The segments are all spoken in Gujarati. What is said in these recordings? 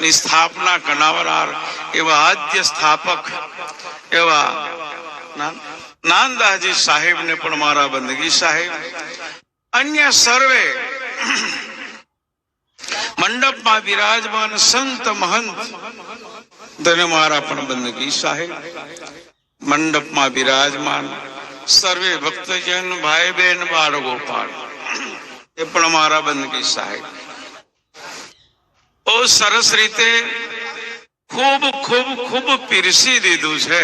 ની સ્થાપના કરનાર એવા આદ્ય સ્થાપક એવા નાનદાજી નાનદાસજી સાહેબને પણ મારા બંદગી સાહેબ. અન્ય સર્વે મંડપમાં બિરાજમાન સંત મહંત તને મારા પણ બંદગી સાહેબ. મંડપમાં બિરાજમાન સર્વે ભક્તજન ભાઈ બહેન બાળ ગોપાળ. એ પણ મારા બંદગી સાહેબ. બહુ સરસ રીતે ખૂબ ખૂબ ખૂબ પીરસી દીધું છે.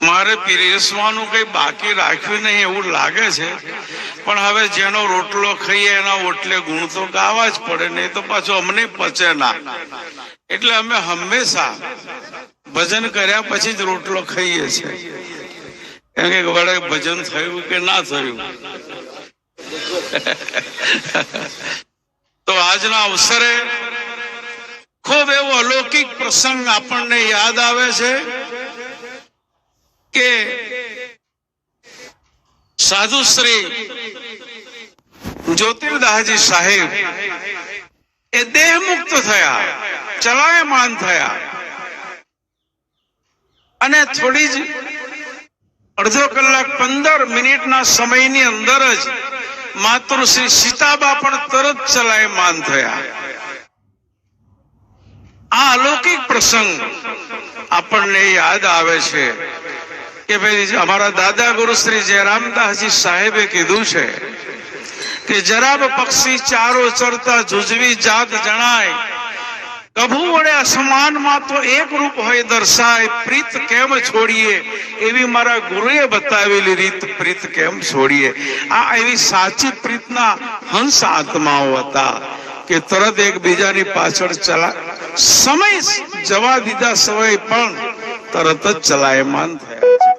મારે પીરસવાનું કઈ બાકી રાખ્યું નહીં એવું લાગે છે. પણ હવે જેનો રોટલો ખાઈએ એના ઓટલે ગુણ તો ગાવા જ પડે, નહીં તો પાછું અમને પચે ના. એટલે અમે હંમેશા ભજન કર્યા પછી જ રોટલો ખાઈએ છીએ કેમ કે વડે ભજન થયું કે ના થયું? તો આજના અવસરે ખૂબ એવો અલૌકિક પ્રસંગ આપણને યાદ આવે છે કે સાધુ શ્રી જ્યોતિર્દાસજી સાહેબ એ દેહ મુક્ત થયા, ચલાયમાન થયા. અને થોડી જ અડધો કલાક પંદર મિનિટના સમયની અંદર જ માતૃશ્રી સીતાબા પણ તરત ચલાયમાન થયા. આ અલૌકિક પ્રસંગ આપણને યાદ આવે છે કે ભાઈ અમારા દાદા ગુરુ શ્રી જયરામદાસજી સાહેબે કીધું છે કે જરાબ પક્ષી ચારો ચરતા જુજવી જાત જણાય. કભુ વડે અસમાનમાં તો એક રૂપ હોય દર્શાય પ્રીત કેમ છોડીએ એવી મારા ગુરુએ બતાવેલી રીત પ્રીત કેમ છોડીએ આ એવી સાચી પ્રીતના હંસ આત્માઓ હતા કે તરત એકબીજાની પાછળ ચલા સમય જવા દીધા સમય પણ તરત જ ચલાયમાન થયા છે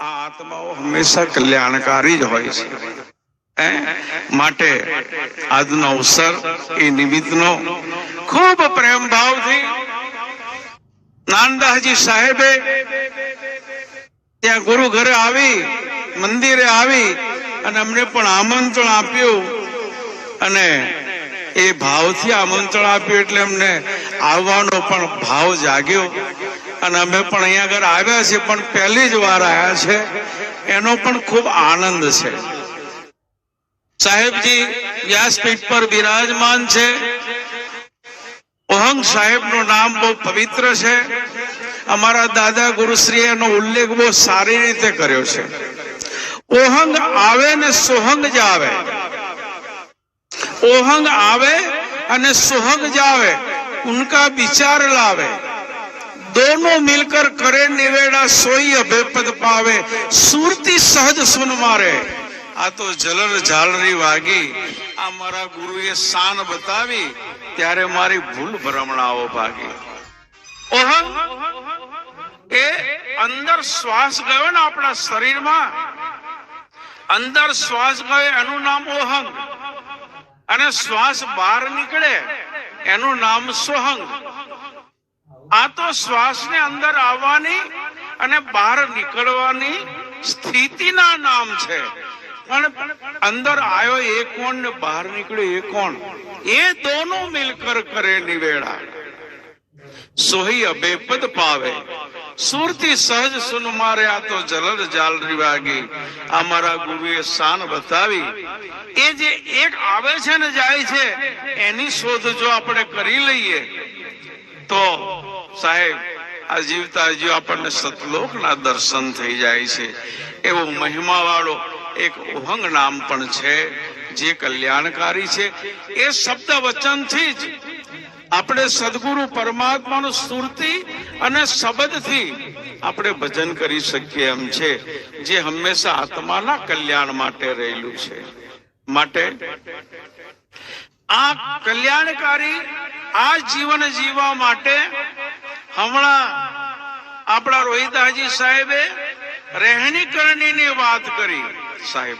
આ આત્માઓ હંમેશા કલ્યાણકારી જ હોય છે હે? માટે આજનો અવસર એ નિમિત્તનો ખૂબ પ્રેમ ભાવથી નાનદાસજી સાહેબે ત્યાં ગુરુ ઘરે આવી, મંદિરે આવી અને અમને પણ આમંત્રણ આપ્યું અને એ ભાવથી આમંત્રણ આપ્યું એટલે અમને આવવાનો પણ ભાવ જાગ્યો અને અમે પણ અહીંયા આગળ આવ્યા છે પણ પહેલી જ વાર આવ્યા છે. એનો પણ ખૂબ આનંદ છે. સાહેબજી, વ્યાસપીઠ પર બિરાજમાન છે. ઓહંગ સાહેબનું નામ બહુ પવિત્ર છે અમારા દાદા ગુરુશ્રી એનો ઉલ્લેખ બહુ સારી રીતે કર્યો છે ઓહંગ આવે ને સોહંગ જ આવે ઓહંગ આવે અને સોહંગ જાવે ઉનકા વિચાર લાવે दोनों मिलकर करे निवेड़ा सोई अभेपद पावे સુરતી સહજ સુન મારે આ તો જલર ઝાલરી વાગી. આ મારા ગુરુએ શાન બતાવી, ત્યારે મારી ભૂલ ભ્રમણાઓ ભાગી. ઓહંગ એ અંદર શ્વાસ ગયો ને આપણા શરીરમાં. અંદર શ્વાસ ગયો, એનું નામ ઓહંગ. અને શ્વાસ બહાર નીકળે, એનું નામ સોહંગ. આ તો શ્વાસને અંદર આવવાની અને બહાર નીકળવાની સ્થિતિના નામ છે. પણ અંદર આવ્યો એ કોણ ને બહાર નીકળ્યો એ કોણ? એ દોનો મિલકર કરે નિવેડા. સોહી અબેપદ પાવે. સુરતી સહજ સુન મારે આ તો જલર જાલ રિવાગી. અમારા ગુરુએ શાન બતાવી. એ જે એક આવે છે ને જાય છે, એની શોધ જો આપણે કરી લઈએ, તો સાહેબ, આ જીવતા જીવ આપણને સતલોકના દર્શન થઈ જાય છે. એવો મહિમા વાળો એક ઉહંગ નામ પણ છે, જે કલ્યાણકારી છે. એ શબ્દ વચનથી જ આપણે સદગુરુ પરમાત્માનું સુરતી અને શબ્દથી આપણે ભજન કરી શકીએ એમ છે, જે હંમેશા આત્માના કલ્યાણ માટે રહેલું છે. માટે આ કલ્યાણકારી આ જીવન જીવવા માટે હમણાં આપણા રોહિતાજી સાહેબે રહેણી કરણીની વાત કરી. સાહેબ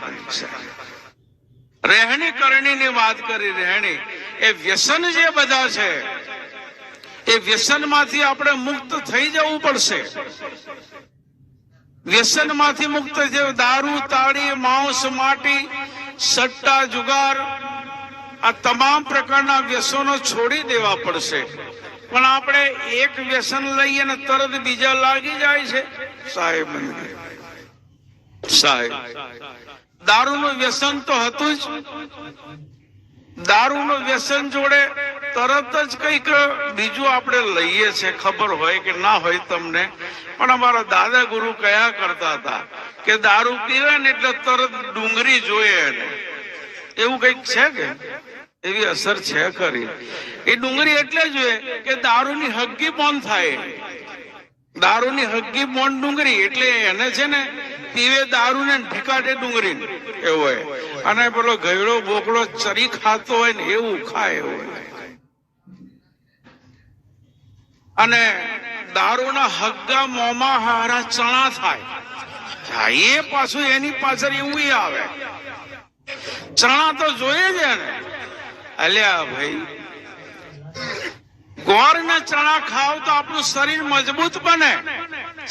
રહેણી કરણીની વાત કરી, રહેણી. એ વ્યસન જે બધા છે, એ વ્યસનમાંથી આપણે મુક્ત થઈ જવું પડશે. વ્યસનમાંથી મુક્ત છે દારૂ, તાળી, માંસ, માટી, સટ્ટા, જુગાર, આ તમામ પ્રકારના વ્યસનો છોડી દેવા પડશે. પણ આપણે એક વ્યસન લઈએ ને તરત બીજા લાગી જાય છે. સાહેબ કહે. સાહેબ, દારૂનું વ્યસન તો હતું જ. દારૂનું વ્યસન જોડે તરત જ કંઈક બીજું આપણે લઈએ છે ખબર હોય કે ના હોય તમને. પણ અમારા દાદા ગુરુ કયા કરતા હતા કે દારૂ પીવે ને એટલે તરત ડુંગળી જોઈએ એને. એવું કંઈક છે કે? એવી અસર છે ખરી. એ ડુંગળી એટલે જોઈએ કે દારૂની હગ્ગી બંધ થાય. દારૂની હકી મોન ડુંગળી, એટલે એને છે ને પીવે દારૂ ને ઢીકાટે ડુંગળી એવું હોય. અને પેલો ગયડો બોકડો ચરી ખાતો હોય ને એવું ખાય, એવું અને દારૂના હગ્ગા મોમાં હારા ચણા થાય. એ પાછું એની પાછળ એવું આવે. ચણા તો જોઈએ છે ને અલ્યા ભાઈ. ગોળ ને ચણા ખાવ તો આપણું શરીર મજબૂત બને.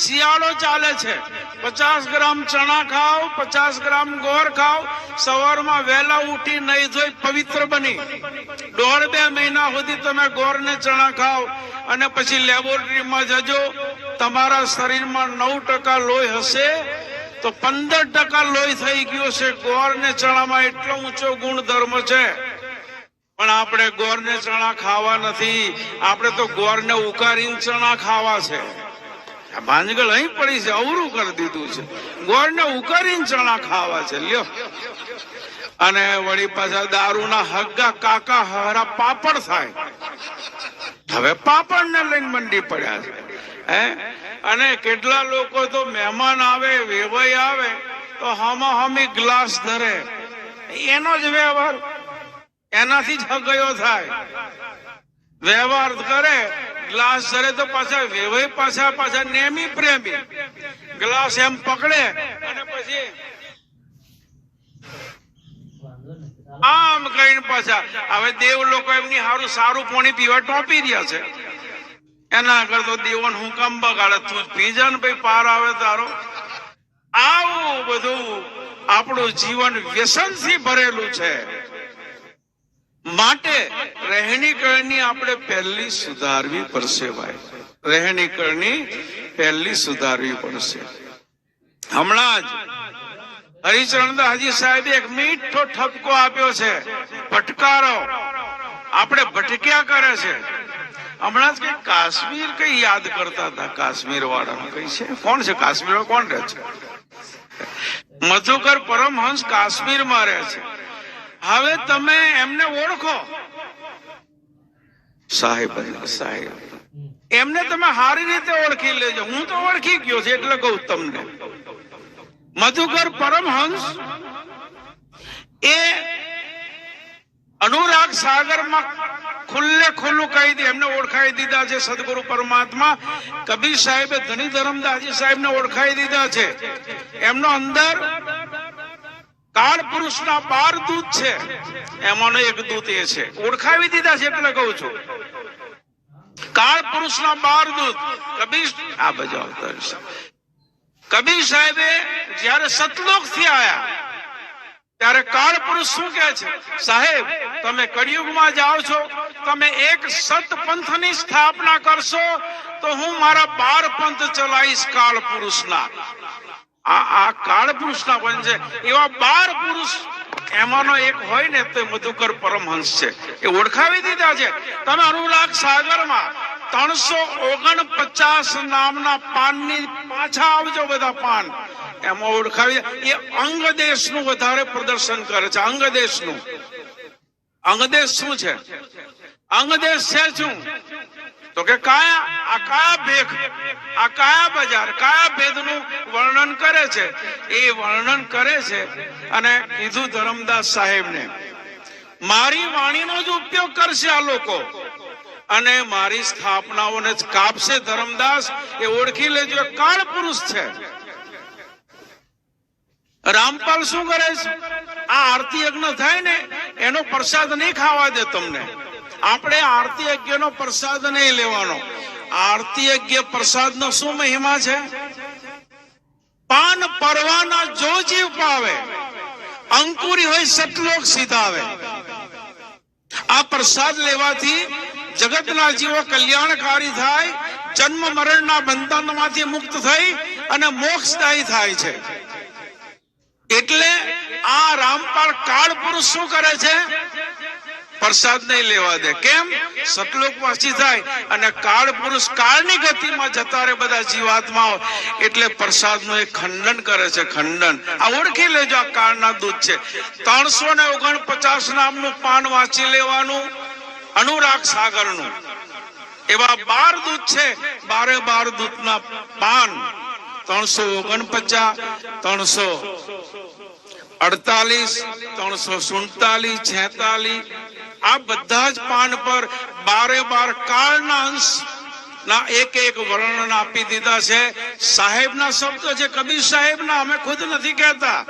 શિયાળો ચાલે છે. પચાસ ગ્રામ ચણા ખાઓ પચાસ ગ્રામ ગોળ ખાઓ સવારમાં વહેલા ઉઠી નહીં જોઈ પવિત્ર બની. દોઢ બે મહિના સુધી તમે ગોળ ને ચણા ખાઓ અને પછી લેબોરેટરીમાં જજો. તમારા શરીરમાં નવ ટકા લોહી હશે તો પંદર ટકા લોહી થઈ ગયો છે ગોળ ને ચણામાં એટલો ઊંચો ગુણધર્મ છે. પણ આપણે ગોરને ચણા ખાવા નથી. આપણે તો ગોળ ને ઉકારીને ચણા ખાવા છે. ભાંજગળ અહીં પડી છે, અવરું કરી દીધું છે. ગોળ ને ઉકારીને ચણા ખાવા છે, લ્યો. અને વળી પાછા દારૂના હગ્ગા કાકા હારા પાપડ થાય. હવે પાપડ ને લઈને મંડી પડ્યા છે. હે? અને કેટલા લોકો તો મહેમાન આવે, વેવાઈ આવે, તો હામા હામી ગ્લાસ ધરે. એનો જ વ્યવહાર. એનાથી જ થાય. વ્યવહાર કરે, ગ્લાસ ધરે તો પાછા વેવાઈ પાછા પાછા નેમી પ્રેમી. ગ્લાસ એમ પકડે અને પછી આમ કહીને પાછા, હવે દેવ લોકો એમની સારું સારું પાણી પીવા ટોપી રહ્યા છે. એના આગળ તો દેવન હું કામ બગાડે, તું જ ને ભાઈ, પાર આવે તારો. આવું બધું આપણું જીવન વ્યસનથી ભરેલું છે. માટે રહેણી આપણે પહેલી સુધારવી પડશે ભાઈ. રહેણી પહેલી સુધારવી પડશે. હમણાં જ હરિચરણદાસજી સાહેબે એક મીઠો ઠપકો આપ્યો છે. ભટકારો. આપણે ભટક્યા કરે છે. હમણાં જ કઈ કાશ્મીર કઈ યાદ કરતા હતા. કાશ્મીર વાળા કઈ છે? કોણ છે? કાશ્મીર કોણ રહે છે? મધુકર પરમહંસ કાશ્મીરમાં રહે છે. હવે તમે એમને ઓળખો. સાહેબ સાહેબ. એમને તમે સારી રીતે ઓળખી લેજો. હું તો ઓળખી ગયો છું એટલે કહું તમને. મધુકર પરમહંસ એ અનુરાગ સાગરમાં ખુલ્લે ખુલ્લું કહી દે એમને ઓળખાઈ દીધા છે સદગુરુ પરમાત્મા. કબીર સાહેબે ધની ધરમદાસજી સાહેબને ઓળખાઈ દીધા છે. એમનો અંદર કાળ પુરુષના બાર દૂત છે. એમાંનો એક દૂત એ છે. ઓળખાવી દીધા છે એટલે કહું છું. કાળ પુરુષના બાર દૂત. કબીર કબીર સાહેબે જ્યારે સતલોકથી આયા, ત્યારે કાળ પુરુષ શું કહે છે? સાહેબ, તમે કળિયુગમાં જાઓ છો, તમે એક સત પંથની સ્થાપના કરશો, તો હું મારા બાર પંથ ચલાવીશ કાળ પુરુષના. આ આ કાળ પુરુષના પંથ છે. એવા બાર પુરુષ એમાંનો એક હોય ને તો મધુકર પરમહંસ છે. એ ઓળખાવી દીધા છે. તમે અનુરાગ સાગરમાં ત્રણસો ઓગણપચાસ નામના પાનની પાછા આવજો બધા પાન. એમાં ઓળખાવી એ અંગ દેશનું વધારે પ્રદર્શન કરે છે. અંગ દેશનું. અંગદેશ શું છે? અંગદેશ છે શું? તો કે કયા, આ કયા ભેખ, આ કયા બજાર, કયા ભેદનું વર્ણન કરે છે? એ વર્ણન કરે છે અને કીધું ધરમદાસ સાહેબને, મારી વાણીનો જ ઉપયોગ કરશે આ લોકો અને મારી સ્થાપનાઓને જ કાપશે ધરમદાસ. એ ઓળખી લેજો કાળ પુરુષ છે. રામપાલ શું કરે છે? આ આરતી યજ્ઞ થાય ને, એનો પ્રસાદ નહીં ખાવા દે તમને. આપણે આરતી યજ્ઞનો પ્રસાદ નહીં લેવાનો. આરતી યજ્ઞ પ્રસાદ નો શું મહિમા છે? પાન પરવાના જો જીવ પાવે, અંકુરી હોય સતલોક સીધાવે. આ પ્રસાદ લેવાથી જગતના જીવો કલ્યાણકારી થાય, જન્મ મરણના બંધનમાંથી મુક્ત થઈ અને મોક્ષદાયી થાય છે. એટલે આ રામપાળ કાળ પુરુષ શું કરે છે? પ્રસાદ નહીં લેવા દે. કેમ? સતલોક વાસી થાય અને કાળ પુરુષ કાળની ગતિમાં જતા રહે બધા જીવાત્માઓ. એટલે પ્રસાદનું એ ખંડન કરે છે, ખંડન. આ ઓળખી લેજો, આ કાળના દૂધ છે. ત્રણસો ને ઓગણપચાસ નામનું પાન વાંચી લેવાનું, અનુરાગ સાગરનું. એવા બાર દૂધ છે, બારે બાર દૂધના પાન. ત્રણસો ઓગણપચાસ, ત્રણસો અડતાલીસ, ત્રણસો સુડતાલીસ, છેતાલીસ. આ બધા જ પાન પર બારે બાર કાળના અંશ ના એક એક વર્ણન આપી દીધા છે. સાહેબના શબ્દ છે, કબીર સાહેબના, અમે ખુદ નથી કહેતા.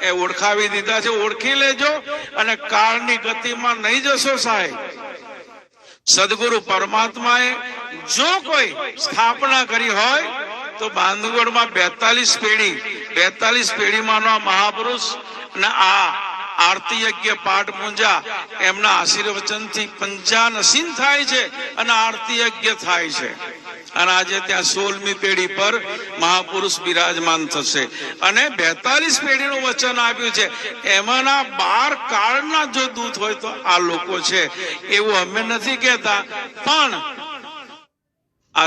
એ ઓળખાવી દીધા છે, ઓળખી લેજો અને કાળની ગતિમાં નહીં જશો સાહેબ. સદગુરુ પરમાત્માએ જો કોઈ સ્થાપના કરી હોય તો બાંધવગઢમાં બેતાલીસ પેઢી, બેતાલીસ પેઢીમાંનો મહાપુરુષ અને આ આરતી યજ્ઞ પાઠ પૂંજા એમના આશીર્વચનથી પંચાનસીન થાય છે અને આરતી યજ્ઞ થાય છે. અને આજે ત્યાં સોળમી પેઢી પર મહાપુરુષ બિરાજમાન થશે. અને બેતાલીસ પેઢીનું વચન આપ્યું છે. એમાંના બાર કાળના જો દૂત હોય તો આ લોકો છે. એવું અમે નથી કહેતા. પણ આ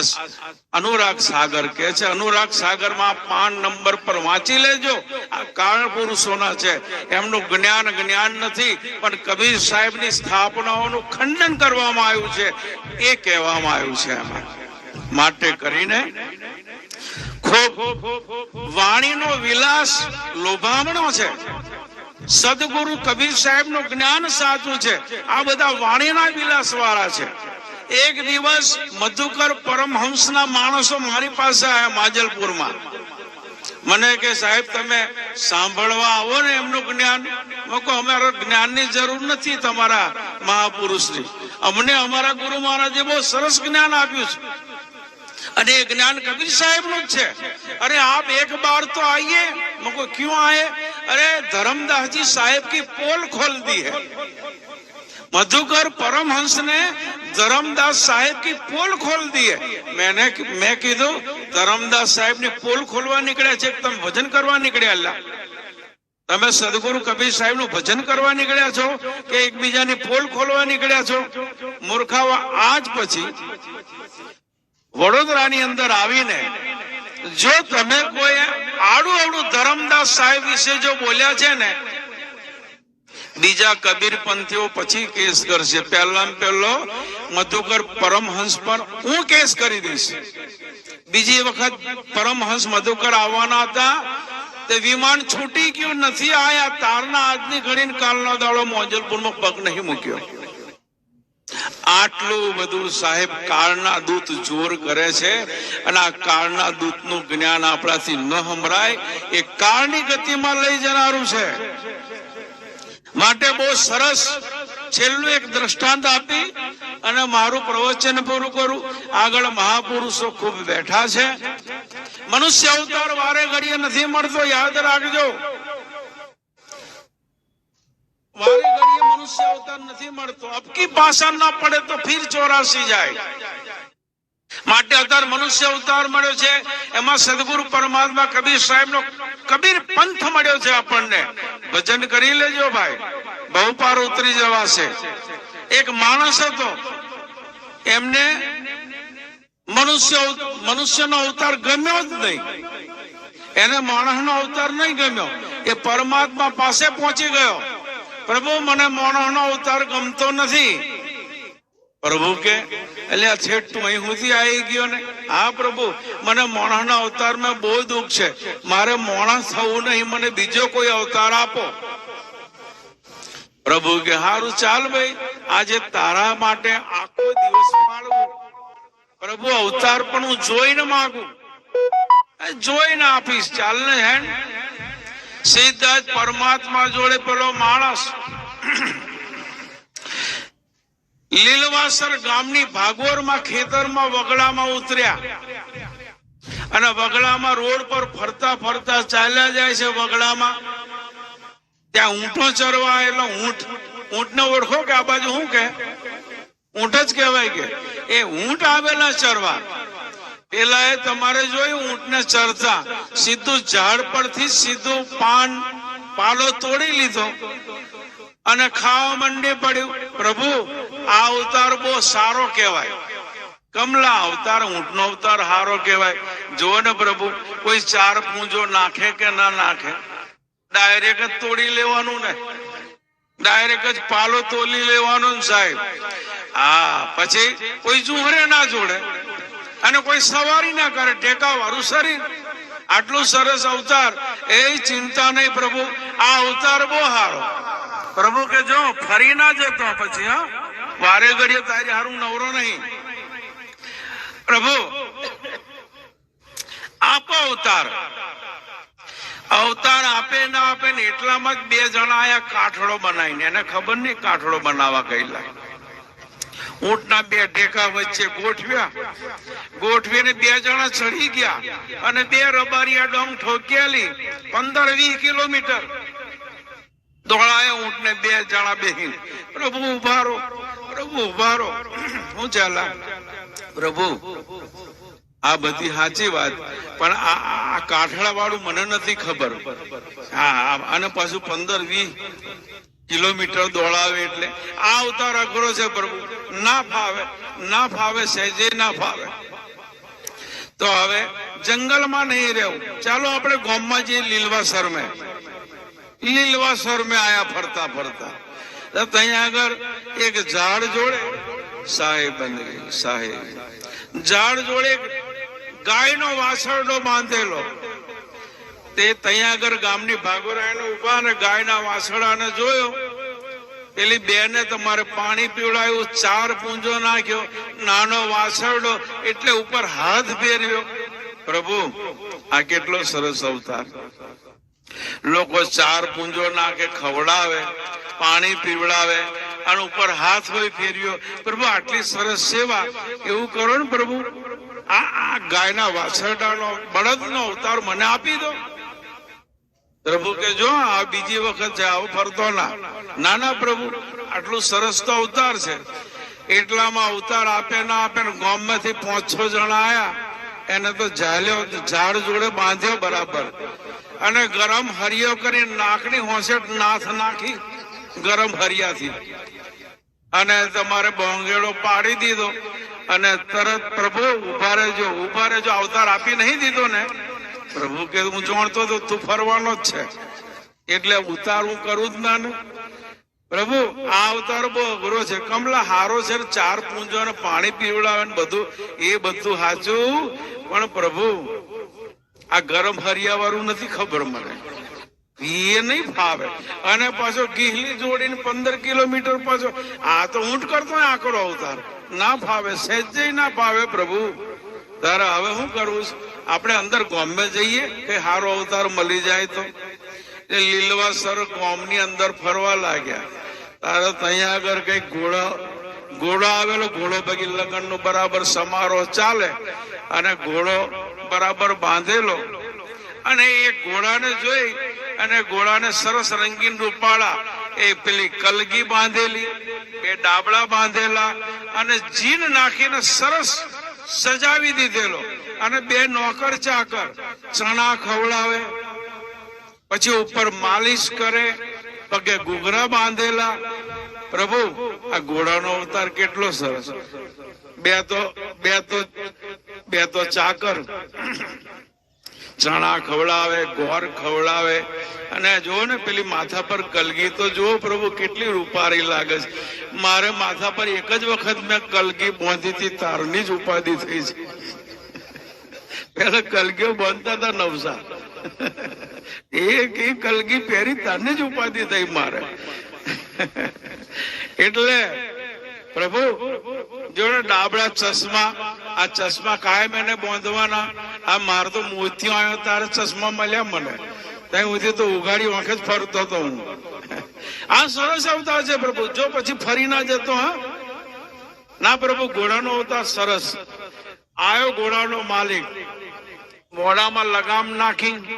અનુરાગ સાગર કે છે, અનુરાગ સાગરમાં પાન નંબર પર વાંચી લેજો. આ કાળ પુરુષોના છે. એમનું જ્ઞાન જ્ઞાન નથી, પણ કબીર સાહેબની સ્થાપનાઓનું ખંડન કરવામાં આવ્યું છે. એ કહેવામાં આવ્યું છે એમાં. માટે કરીને વાણીનો વિલાસ લોભામણો છે. સદગુરુ કબીર સાહેબનું જ્ઞાન સાચું છે. આ બધા વાણીના વિલાસ વાળા છે. એક દિવસ મધુકર પરમહંસના માણસો મારી પાસે આવ્યા માજલપુરમાં. મને કે, સાહેબ, તમે સાંભળવા આવો ને એમનું જ્ઞાન. અમારા જ્ઞાનની જરૂર નથી તમારા મહાપુરુષની. અમને અમારા ગુરુ મહારાજે બહુ સરસ જ્ઞાન આપ્યું છે. અને એ જ્ઞાન કબીર સાહેબનું જ છે. અરે, આપ એક બાર તો આઈએ. મકો ક્યું આયે? અરે, ધરમદાસજી સાહેબ કી પોલ ખોલ દી હે. मधुकर परमहंस ने धर्मदास साहेब की पोल खोल दी है मैंने मैं કીધું ધર્મદાસ સાહેબ ની પોલ ખોલવા નીકળ્યા છે કે તમે ભજન કરવા નીકળ્યા અલ્લા તમે સદગુરુ કબીર સાહેબ નું ભજન કરવા નીકળ્યા છો કે એકબીજાની પોલ ખોલવા નીકળ્યા છો મૂર્ખાવા આજ પછી વડોદરાની અંદર આવીને જો તમે કોઈ આડું આડું ધરમદાસ સાહેબ વિશે જો બોલ્યા છે ને બીજા કબીર પંથીઓ પછી કેસ કરશે. પહેલા પહેલો મધુકર પરમહંસ પર હું કેસ કરી દઈશ. બીજી વખત પરમહંસ મધુકર આવવાના હતા. તે વિમાન છૂટી ગયું નથી. આયા તારના આજની ઘડીને કાલનો દાડો મોજલપુરમાં પગ નહીં મૂક્યો. આટલું બધું સાહેબ કાળના દૂત જોર કરે છે અને આ કાળના દૂતનું જ્ઞાન આપણાથી ન સંભળાય. એ કાળની ગતિમાં લઈ જનારું છે. માટે બહુ સરસ છેલ્લું એક દ્રષ્ટાંત આપી અને મારું પ્રવચન પૂરું કરું. આગળ મહાપુરુષો ખૂબ બેઠા છે. મનુષ્ય અવતાર વારે ઘડીએ નથી મળતો, યાદ રાખજો. વારે ઘડીએ મનુષ્ય અવતાર નથી મળતો. અબકી પાછા ના પડે તો ફીર ચોરાસી જાય. માટે અત્યારે મનુષ્ય અવતાર મળ્યો છે. એમાં સદગુરુ પરમાત્મા કબીર સાહેબ નો કબીર પંથ મળ્યો છે આપણને. ભજન કરી લેજો ભાઈ. બહુ પાર ઉતરી જવાશે. એક માણસ હતો. એમને મનુષ્ય મનુષ્યનો અવતાર ગમ્યો જ નહીં. એને માણસનો અવતાર નહીં ગમ્યો. એ પરમાત્મા પાસે પહોંચી ગયો. પ્રભુ, મને માણસનો અવતાર ગમતો નથી. પ્રભુ કે એટલે આ છેટ તું આવી ગયો ને. હા, પ્રભુ, મને મોણસના અવતારમાં બહુ દુઃખ છે. મારે મોણસ થવું નહીં, મને બીજો કોઈ અવતાર આપો. પ્રભુ કે, હારું, ચાલ ભાઈ, આજે તારા માટે આખો દિવસ પાડવું પ્રભુ, અવતાર પણ હું જોઈને માગું. જોઈને આપીશ, ચાલ ને હેન. સીધા પરમાત્મા જોડે પેલો માણસ લીલવાસર ગામની ભાગોરમાં ખેતરમાં વગડામાં ઉતર્યા. અને વગડામાં રોડ પર ફરતા ફરતા ચાલ્યા જાય છે વગડામાં. ત્યાં ઊંટો ચરવા એટલે ઊંટ, ઊંટને ઓળખો કે આ બાજુ શું કે ઊંટ જ કહેવાય કે. એ ઊંટ આવેલા ચરવા. પેલા એ તમારે જોયું ઊંટને ચરતા. સીધું ઝાડ પરથી સીધું પાન, પાલો તોડી લીધો. અને ખાવા મંડી પડ્યું. પ્રભુ, આ અવતાર બહુ સારો કહેવાય. કમલા અવતાર, ઊંટનો અવતાર સારો કહેવાય. જો ને પ્રભુ, કોઈ ચાર પૂંજો નાખે કે ના નાખે? ડાયરેક્ટ તોડી લેવાનું ને. ડાયરેક્ટ જ પાલો તોલી લેવાનો ને સાહેબ. હા, પછી કોઈ જુહરે ના જોડે. અને કોઈ સવારી ના કરે ટેકા વાળું શરીર. આટલું સરસ અવતાર. એ ચિંતા નહીં પ્રભુ, આ અવતાર બહુ સારો પ્રભુ કે જો ફરી ના જતો પછી, હા? વારે ઘડીએ તારી હારું નવરો નહીં. પ્રભુ, આપો અવતાર. અવતાર આપે ના આપે ને એટલામાં જ બે જણા આયા કાઠડો બનાવીને. એને ખબર નહીં કાઠડો બનાવવા ગયેલા ઊંટના બે ઢેકા વચ્ચે ગોઠવ્યા. ગોઠવીને બે જણા ચડી ગયા અને બે રબારીયા ડોમ ઠોકેલી, પંદર વીસ કિલોમીટર. દોડાય, ઊંટને બે જણા બેહીને. પ્રભુ ઉભારો પ્રભુ ઉભારો હું ચાલા? પ્રભુ, આ બધી સાચી વાત, પણ આ કાઠળા વાળું મને નથી ખબર. હા અને પાછું પંદર વીસ કિલોમીટર દોડાવે એટલે આ અવતાર અઘરો છે પ્રભુ. ના ફાવે ના ફાવે, સહેજે ના ફાવે. તો હવે જંગલમાં નહીં રહેવું. ચાલો આપણે ગામમાં જઈએ લીલવાસર મેં લીલવાસર મેં આયા ફરતા ફરતા. ત્યાં આગળ એક ઝાડ જોડે સાહેબ સાહેબ. ઝાડ જોડે ગાયનો વાછરડો બાંધેલો. તે ત્યાં આગળ ગામની ભાગોરાયને ઊભા અને ગાયના વાછરડાને જોયો. પેલી બેને તમારે પાણી પીવડાયું ચાર પૂંજો નાખ્યો, નાનો વાછરડો એટલે ઉપર હાથ ફેરવ્યો પ્રભુ, આ કેટલો સરસ અવતાર. લોકો ચાર પૂંજો નાખે, ખવડાવે, પાણી પીવડાવે, અને ઉપર હાથ હોય ફેર્યો પ્રભુ, આટલી સરસ સેવા. એવું કરો ને પ્રભુ. આ આ ગાયના વાછરડાનો બળદનો અવતાર મને આપી દો. પ્રભુ કે જો, આ બીજી વખત છે, આવો ફરતો ના. ના ના, પ્રભુ, આટલું સરસ તો અવતાર છે. એટલામાં અવતાર આપે, ના આપે, ને ગામમાંથી પાંચ છ જણા આયા. એને તો ઝાલ્યો, ઝાડ જોડે બાંધ્યો બરાબર. અને ગરમ હરિયો કરી નાકની હોંસેટ નાથ નાખી ગરમ હરિયાથી. અને તમારે બોંગેડો પાડી દીધો. અને તરત પ્રભુ ઊભા રહેજો ઊભા રહેજો, અવતાર આપી નહીં દીધો ને. પ્રભુ કે હું જાણતો તો તું ફરવાનો જ છે. એટલે ઉતાર હું કરું જ ના ને પ્રભુ, આ અવતાર બહુ અઘરો છે. કમલા હારો છે ચાર પૂંજો પાણી પીવડાવે બધું, એ બધું સાચું પણ પ્રભુ આ ગરમ હરિયા વાળું નથી ખબર મને. એ નહીં ફાવે. અને પાછો ગીહલી જોડીને પંદર કિલોમીટર પાછો, આ તો ઊંટ કરતો આકડો અવતાર. ના ફાવે, સહેજે ના ફાવે પ્રભુ. તારે હવે શું કરવું છે? આપણે અંદર ગોમે જઈએ, કે હારો અવતાર મળી જાય તો? એ લીલવા સર ગોમની અંદર ફરવા લાગ્યા. તારે ત્યાં આગળ કઈ ઘોડા, ઘોડો આવેલો, ઘોડો બગી લગ્નનું બરાબર સમારોહ ચાલે. અને ઘોડો બરાબર બાંધેલો. અને એ ઘોડાને જોઈ અને ઘોડાને સરસ રંગીન રૂપાળા. એ પેલી કલગી બાંધેલી બે ડાબડા બાંધેલા અને જીન નાખીને સરસ સજાવી દીધેલો. અને બે નોકર ચાકર, ચણા ખવડાવે, પછી ઉપર માલિશ કરે, પગે ઘૂઘરા બાંધેલા. પ્રભુ, આ ઘોડાનો અવતાર કેટલો સરસ. બે તો બે તો બે તો ચાકર ચણા ખવડાવે, ગોર ખવડાવે. અને જો ને, પેલી માથા પર કલગી. તો જુઓ પ્રભુ, કેટલી રૂપારી લાગે છે. મારે માથા પર એક જ વખત મેં કલગી બોંધી હતી, તારની જ ઉપાધિ થઈ છે. પેલા કલગીઓ બાંધતા હતા નવસા. એક એ કલગી પહેરી, તારની જ ઉપાધિ થઈ મારે. એટલે પ્રભુ જોડે ડાબડા ચશ્મા, આ ચશ્મા કાયમ એને બાંધવાના? આ માર તો મોતિયો આવ્યો તારે ચશ્મા મળ્યા મને. ત્યાં સુધી તો ઉઘાડી વાંખે જ ફરતો હતો હું. આ સરસ અવતાર છે પ્રભુ. જો પછી ફરી ના જતો, હા? ના પ્રભુ, ઘોડાનો અવતાર સરસ. આયો ઘોડાનો માલિક. મોઢામાં લગામ નાખી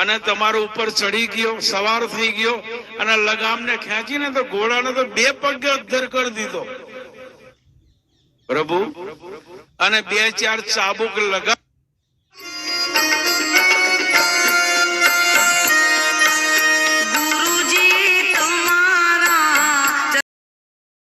અને તમારો ઉપર ચડી ગયો, સવાર થઈ ગયો અને લગામને ખેંચીને તો ઘોડાને તો બે પગે અધર કરી દીધો. પ્રભુ, અને બે ચાર ચાબુક લગા